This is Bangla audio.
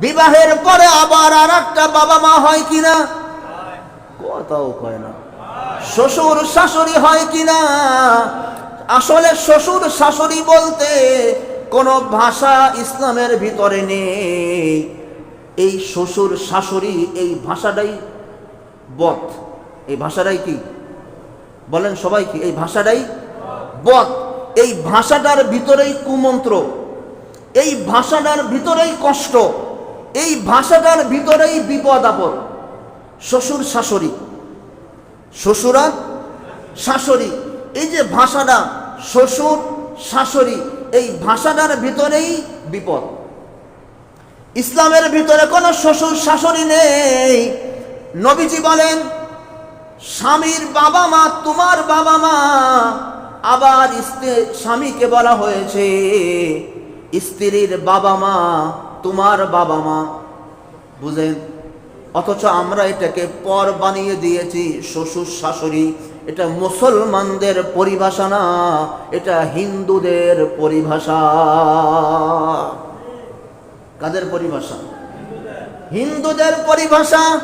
বিবাহের পরে আবার আর একটা বাবা মা হয় কিনা? কথাও কয় না। শ্বশুর শাশুড়ি হয় কিনা? আসলে শ্বশুর শাশুড়ি বলতে কোনো ভাষা ইসলামের ভিতরে নেই। এই শ্বশুর শাশুড়ি, এই ভাষাটাই বধ এই ভাষাটাই কি? বলেন সবাই কি? এই ভাষাটাই বধ এই ভাষাটার ভিতরেই কুমন্ত্র। এই ভাষাটার ভিতরেই কষ্ট। এই ভাষাটার ভিতরেই বিপদ আপদ। শ্বশুর, শাশুড়ি। শ্বশুরা, শাশুড়ি। এই যে ভাষাটা, শ্বশুর, শাশুড়ি, এই ভাষাটার ভিতরেই বিপদ। ইসলামের ভিতরে কোনো শ্বশুর, শাশুড়ি নেই। নবীজি বলেন, স্বামীর বাবা মা, তোমার বাবা মা, আবার স্ত্রী, স্বামীকে বলা হয়েছে। স্ত্রীর বাবা মা, তোমার বাবা মা। বুঝেন? অথচ আমরা এটাকে পর বানিয়ে দিয়েছি, শ্বশুর, শাশুড়ি। এটা মুসলমানদের পরিভাষা না, এটা হিন্দুদের পরিভাষা। কাদের পরিভাষা? হিন্দুদের পরিভাষা?